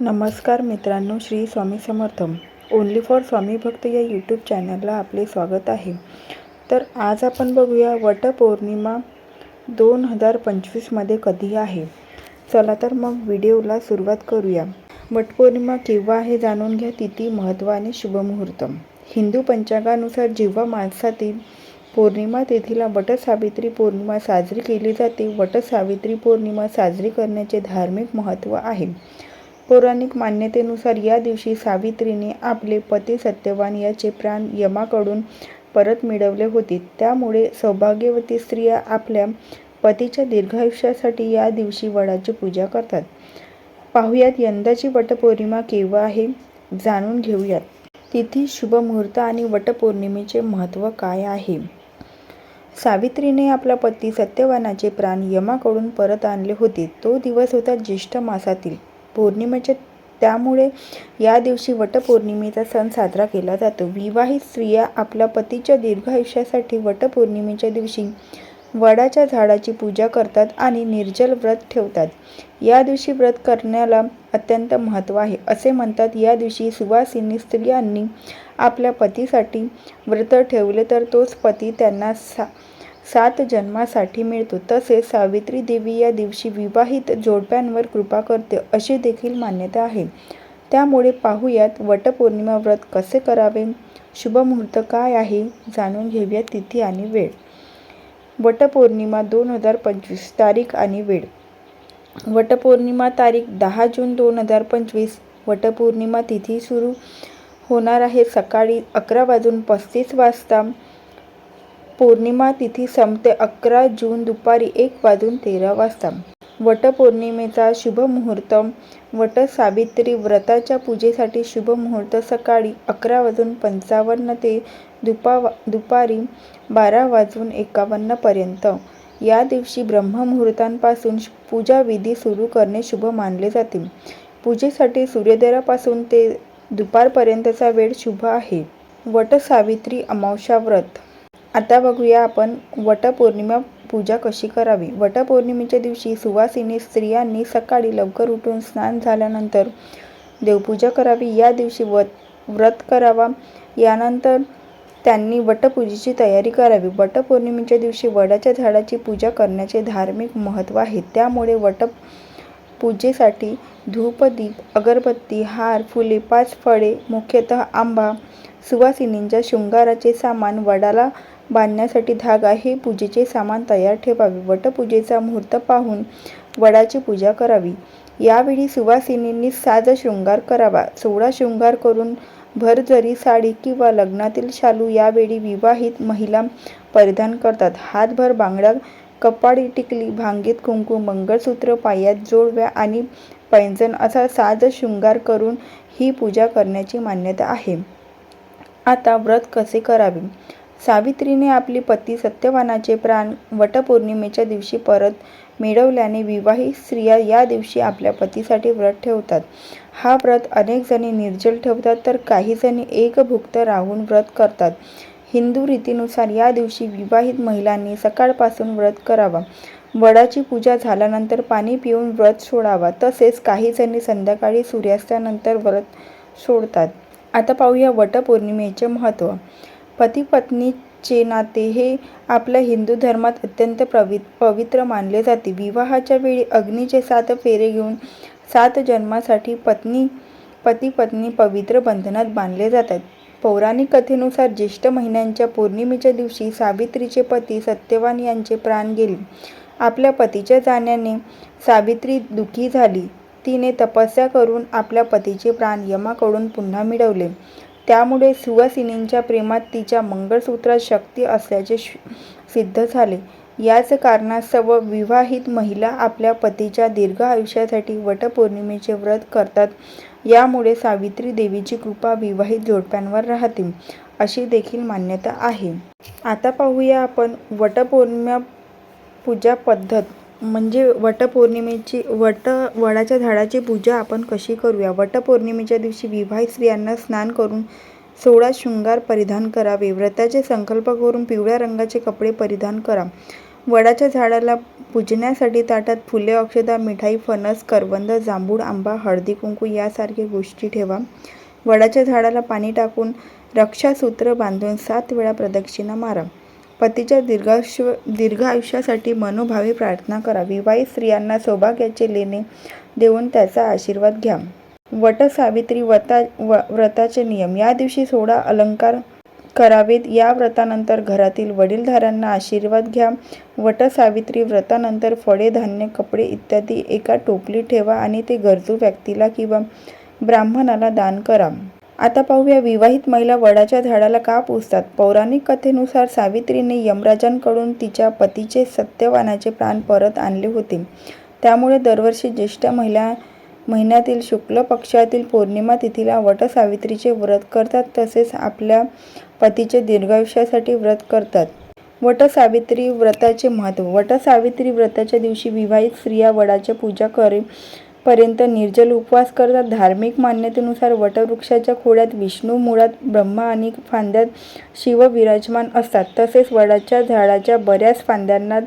नमस्कार मित्रांनो Shri Swami Samarth. Only for Swami भक्त या यूट्यूब चॅनलला आपले स्वागत आहे. तर आज आपण बघूया वटपौर्णिमा दोन हजार पंचवीसमध्ये कधी आहे? चला तर मग व्हिडिओला सुरुवात करूया. वटपौर्णिमा केव्हा आहे जाणून घ्या. तिथी महत्त्व आणि शुभमुहूर्त. हिंदू पंचांगानुसार जेव्हा माणसातील पौर्णिमा तेथीला वटसावित्री पौर्णिमा साजरी केली जाते. वटसावित्री पौर्णिमा साजरी करण्याचे धार्मिक महत्त्व आहे. पौराणिक मान्यतेनुसार या दिवशी सावित्रीने आपले पती सत्यवान याचे प्राण यमाकडून परत मिळवले होते. त्यामुळे सौभाग्यवती स्त्रिया आपल्या पतीच्या दीर्घायुष्यासाठी या दिवशी वडाची पूजा करतात. पाहुयात यंदाची वटपौर्णिमा केव्हा आहे जाणून घेऊयात. तिथी शुभ मुहूर्त आणि वटपौर्णिमेचे महत्त्व काय आहे? सावित्रीने आपला पती सत्यवानाचे प्राण यमाकडून परत आणले होते. तो दिवस होता ज्येष्ठ मासातील. पौर्णिमेचे त्यामुळे या दिवशी वटपौर्णिमेचा सण साजरा केला जातो. विवाहित स्त्रिया आपल्या पतीच्या दीर्घायुष्यासाठी वटपौर्णिमेच्या दिवशी वडाच्या झाडाची पूजा करतात आणि निर्जल व्रत ठेवतात. या दिवशी व्रत करण्याला अत्यंत महत्त्व आहे. असे म्हणतात या दिवशी सुवासिनी स्त्रियांनी आपल्या पतीसाठी व्रत ठेवले तर तोच पती त्यांना सा सात जन्मासाठी मिळतो. तसेच सावित्री देवी या दिवशी विवाहित जोडप्यांवर कृपा करते अशी देखील मान्यता आहे. त्यामुळे पाहूयात वटपौर्णिमा व्रत कसे करावे? शुभमुहूर्त काय आहे? जाणून घेऊया तिथी आणि वेळ. वटपौर्णिमा दोन हजार पंचवीस तारीख आणि वेळ. वटपौर्णिमा तारीख दहा जून दोन हजार पंचवीस. वटपौर्णिमा तिथी सुरू होणार आहे सकाळी अकरा वाजून पस्तीस वाजता. पौर्णिमा तिथी संपते अकरा जून दुपारी एक वाजून तेरा वाजता. वटपौर्णिमेचा शुभ मुहूर्त. वट सावित्री व्रताच्या पूजेसाठी शुभ मुहूर्त सकाळी अकरा वाजून पंचावन्न ते दुपा दुपारी बारा वाजून एकावन्नपर्यंत या दिवशी ब्रह्ममुहूर्तांपासून पूजाविधी सुरू करणे शुभ मानले जाते. पूजेसाठी सूर्योदयापासून ते दुपारपर्यंतचा वेळ शुभ आहे. वटसावित्री अमावस्या व्रत. आता बघूया आपण वटपौर्णिमा पूजा कशी करावी. वटपौर्णिमेच्या दिवशी सुवासिनी स्त्रियांनी सकाळी लवकर उठून स्नान झाल्यानंतर देवपूजा करावी. या दिवशी व्रत व्रत करावा. यानंतर त्यांनी वटपूजेची तयारी करावी. वटपौर्णिमेच्या दिवशी वडाच्या झाडाची पूजा करण्याचे धार्मिक महत्त्व आहे. त्यामुळे वट पूजेसाठी धूपदीप अगरबत्ती हार फुले पाच फळे मुख्यतः आंबा सुवासिनींच्या शृंगाराचे सामान वडाला बांधण्यासाठी धागा हे पूजेचे सामान तयार ठेवावे. वटपूजेचा मुहूर्त पाहून वडाची पूजा करावी. यावेळी सुवासिनींनी साज शृंगार करावा. सोळा शृंगार करून भरजरी साडी किंवा लग्नातील शालू यावेळी विवाहित महिला परिधान करतात. हातभर बांगडा कपाळी टिकली भांगीत कुंकू मंगळसूत्र पायात जोडव्या आणि पैंजण असा साज शृंगार करून ही पूजा करण्याची मान्यता आहे. आता व्रत कसे करावे? सावित्रीने आपली पती सत्यवानाचे प्राण वटपौर्णिमेच्या दिवशी परत मिळवल्याने विवाहित स्त्रिया या दिवशी आपल्या पतीसाठी व्रत ठेवतात. हा व्रत अनेक जणी निर्जल ठेवतात तर काही जणी एकभुक्त राहून व्रत करतात. हिंदू रीतीनुसार या दिवशी विवाहित महिलांनी सकाळपासून व्रत करावा. वडाची पूजा झाल्यानंतर पाणी पिऊन व्रत सोडावा. तसेच काही जणी संध्याकाळी सूर्यास्तानंतर व्रत सोडतात. आता पाहूया वटपौर्णिमेचे महत्त्व. पती पत्नीचे नाते हे आपल्या हिंदू धर्मात अत्यंत प्रवि पवित्र मानले जाते. विवाहाच्या वेळी अग्नीचे सात फेरे घेऊन सात जन्मासाठी पत्नी पती पत्नी पवित्र बंधनात बांधले जातात. पौराणिक कथेनुसार ज्येष्ठ महिन्यांच्या पौर्णिमेच्या दिवशी सावित्रीचे पती सत्यवान यांचे प्राण गेले. आपल्या पतीच्या जाण्याने सावित्री दुखी झाली. तिने तपस्या करून आपल्या पतीचे प्राण यमाकडून पुन्हा मिळवले. त्यामुळे सुवासिनींच्या प्रेमात तिच्या मंगळसूत्रात शक्ती असल्याचे सिद्ध झाले. याच कारणास्तव विवाहित महिला आपल्या पतीच्या दीर्घ आयुष्यासाठी वटपौर्णिमेचे व्रत करतात. यामुळे सावित्री देवीची कृपा विवाहित जोडप्यांवर राहते अशी देखील मान्यता आहे. आता पाहूया आपण वटपौर्णिमा पूजा पद्धत. म्हणजे वटपौर्णिमेची वट वडाच्या झाडाची पूजा आपण कशी करूया? वटपौर्णिमेच्या दिवशी विवाहित स्त्रियांना स्नान करून सोळा शृंगार परिधान करावे. व्रताचे संकल्प करून पिवळ्या रंगाचे कपडे परिधान करा. वडाच्या झाडाला पूजण्यासाठी ताटात फुले अक्षदा मिठाई फणस करवंद जांभूळ आंबा हळदी कुंकू यासारख्या गोष्टी ठेवा. वडाच्या झाडाला पाणी टाकून रक्षासूत्र बांधून सात वेळा प्रदक्षिणा मारा. पतीच्या दीर्घायुष्य दीर्घ आयुष्यासाठी मनोभावे प्रार्थना करा विवाहित स्त्रियांना सौभाग्याचे लेणे देऊन त्याचा आशीर्वाद घ्या. वट सावित्री व्रता व व्रताचे नियम. या दिवशी सोळा अलंकार करावेत. या व्रतानंतर घरातील वडीलधाऱ्यांना आशीर्वाद घ्या. वट सावित्री व्रतानंतर फळे धान्य कपडे इत्यादी एका टोपलीत ठेवा आणि ते गरजू व्यक्तीला किंवा ब्राह्मणाला दान करा. आता पाहूया विवाहित महिला वडाच्या झाडाला का पुजतात पौराणिक कथेनुसार सावित्रीने यमराजांकडून तिच्या पतीचे सत्यवानाचे प्राण परत आणले होते. त्यामुळे दरवर्षी ज्येष्ठ महिला महिन्यातील शुक्ल पक्षातील पौर्णिमा तिथीला वटसावित्रीचे व्रत करतात तसेच आपल्या पतीचे दीर्घायुष्यासाठी व्रत करतात. वटसावित्री व्रताचे महत्त्व वटसावित्री व्रताच्या दिवशी विवाहित स्त्रिया वडाच्या पूजा करे पर्यंत निर्जल उपवास करतात. धार्मिक मान्यतेनुसार वटवृक्षाच्या खोड्यात विष्णू मुळात ब्रह्मा आणि फांद्यात शिव विराजमान असतात. तसेच वडाच्या झाडाच्या बऱ्याच फांद्यांना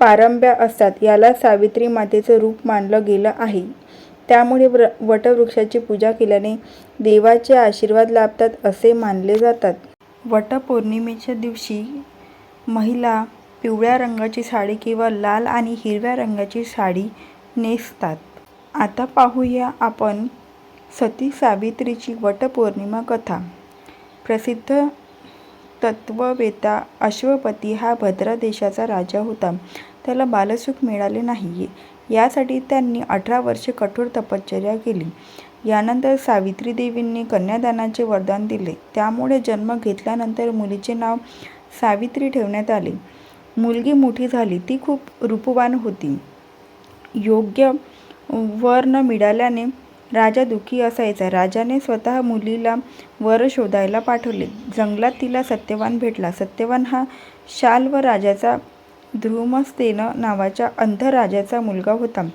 पारंब्या असतात. याला सावित्री मातेचं रूप मानलं गेलं आहे. त्यामुळे व्र वटवृक्षाची पूजा केल्याने देवाचे आशीर्वाद लाभतात असे मानले जातात. वटपौर्णिमेच्या दिवशी महिला पिवळ्या रंगाची साडी किंवा लाल आणि हिरव्या रंगाची साडी नेसतात. आता पाहूया आपण सती सावित्रीची वटपौर्णिमा कथा. प्रसिद्ध तत्ववेता अश्वपती हा भद्रा देशाचा राजा होता. त्याला बालसुख मिळाले नाही यासाठी त्यांनी अठरा वर्षे कठोर तपश्चर्या केली. यानंतर सावित्री देवींनी कन्यादानाचे वरदान दिले. त्यामुळे जन्म घेतल्यानंतर मुलीचे नाव सावित्री ठेवण्यात आले. मुलगी मोठी झाली. ती खूप रूपवान होती. योग्य वर न मिळाल्याने राजा दुःखी असायचा. राजाने स्वतः मुलीला वर शोधायला पाठवले. जंगलात तिला सत्यवान भेटला. सत्यवान हा शाल व राजाचा ध्रुमस्तेन नावाच्या अंध राजाचा मुलगा होता.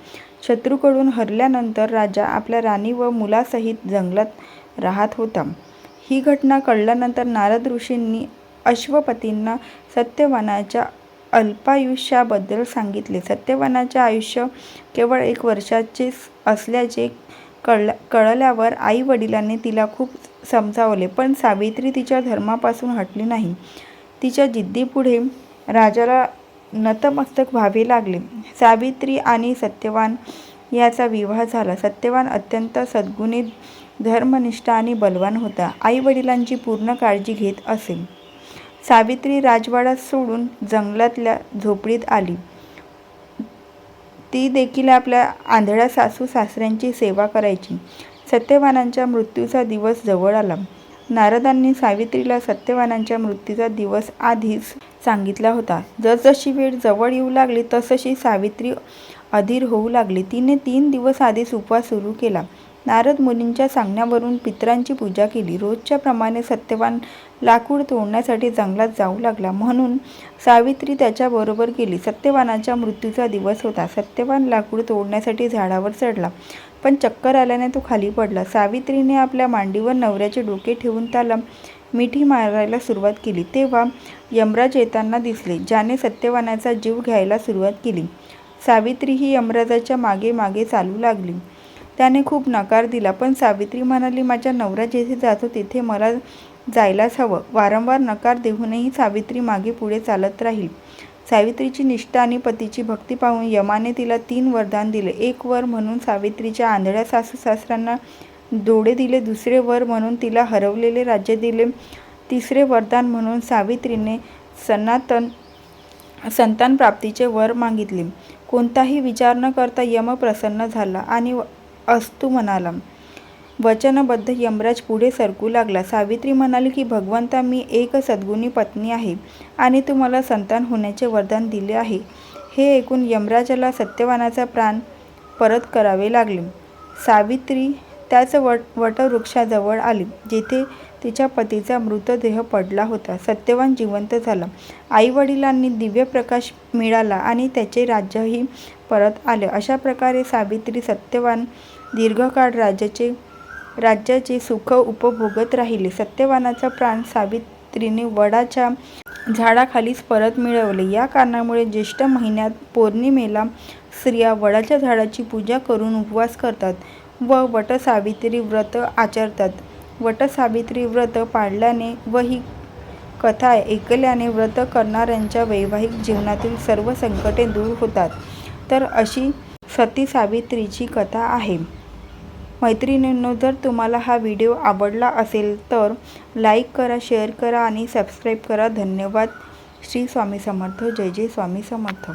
शत्रूकडून हरल्यानंतर राजा आपल्या राणी व मुलासहित जंगलात राहत होता. ही घटना कळल्यानंतर नारद ऋषींनी अश्वपतींना सत्यवानाच्या अल्पायुष्याबद्दल सांगितले. सत्यवानाचे आयुष्य केवळ एक वर्षाचेच असल्याचे कळ कळल्यावर आई वडिलांनी तिला खूप समजावले पण सावित्री तिच्या धर्मापासून हटली नाही. तिच्या जिद्दीपुढे राजाला नतमस्तक व्हावे लागले. सावित्री आणि सत्यवान याचा विवाह झाला. सत्यवान अत्यंत सद्गुणी धर्मनिष्ठ आणि बलवान होता. आई वडिलांची पूर्ण काळजी घेत असे. सावित्री राजवाडा सोडून जंगलातल्या झोपडीत आली. ती देखील आपल्या आंधळ्या सासू सासऱ्यांची सेवा करायची. सत्यवानांच्या मृत्यूचा दिवस जवळ आला. नारदांनी सावित्रीला सत्यवानांच्या मृत्यूचा दिवस आधीच सांगितला होता. जसजशी वेळ जवळ येऊ लागली तसशी सावित्री अधीर होऊ लागली. तिने तीन दिवस आधीच उपवास सुरू केला. नारद मुनींच्या सांगण्यावरून पितरांची पूजा केली. रोजच्या प्रमाणे सत्यवान लाकूड तोडण्यासाठी जंगलात जाऊ लागला. म्हणून सावित्री त्याच्याबरोबर गेली. सत्यवानाच्या मृत्यूचा दिवस होता. सत्यवान लाकूड तोडण्यासाठी झाडावर चढला पण चक्कर आल्याने तो खाली पडला. सावित्रीने आपल्या मांडीवर नवऱ्याचे डोके ठेवून त्याला मिठी मारायला सुरुवात केली. तेव्हा यमराज येताना दिसले ज्याने सत्यवानाचा जीव घ्यायला सुरुवात केली. सावित्री ही यमराजाच्या मागे मागे चालू लागली. त्याने खूप नकार दिला. पण सावित्री म्हणाली माझ्या नवरा जेथे जातो तिथे मला जायलाच हवं. वारंवार नकार देऊनही सावित्री मागे पुढे चालत राहील. सावित्रीची निष्ठा आणि पतीची भक्ती पाहून यमाने तिला तीन वरदान दिले. एक वर म्हणून सावित्रीच्या आंधळ्या सासू सासऱ्यांना डोळे दिले. दुसरे वर म्हणून तिला हरवलेले राज्य दिले. तिसरे वरदान म्हणून सावित्रीने सनातन संतान प्राप्तीचे वर मागितले. कोणताही विचार न करता यम प्रसन्न झाला आणि अस्तु म्हणाला वचनबद्ध यमराज पुढे सरकू लागला. सावित्री म्हणाली की भगवंता मी एक सद्गुणी पत्नी आहे आणि तुम्हाला संतान होण्याचे वरदान दिले आहे हे ऐकून यमराजाला सत्यवानाचा प्राण परत करावे लागले. सावित्री त्याच वट वटवृक्षाजवळ आली जेथे तिच्या पतीचा मृतदेह पडला होता. सत्यवान जिवंत झाला. आई वडिलांनी दिव्य प्रकाश मिळाला आणि त्याचे राज्यही परत आले. अशा प्रकारे सावित्री सत्यवान दीर्घकाळ राज्याचे राज्याचे सुख उपभोगत राहिले. सत्यवानाचा प्राण सावित्रीने वडाच्या झाडाखालीच परत मिळवले. या कारणामुळे ज्येष्ठ महिन्यात पौर्णिमेला स्त्रिया वडाच्या झाडाची पूजा करून उपवास करतात व वटसावित्री व्रत आचरतात. वटसावित्री व्रत पाळल्याने व ही कथा ऐकल्याने व्रत करणाऱ्यांच्या वैवाहिक जीवनातील सर्व संकटे दूर होतात. तर अशी सती सावित्रीची कथा आहे. मैत्रिणींनो जर तुम्हाला हा व्हिडिओ आवडला असेल तर लाईक करा शेअर करा आणि सबस्क्राईब करा. धन्यवाद. श्री स्वामी समर्थ. जय जय स्वामी समर्थ.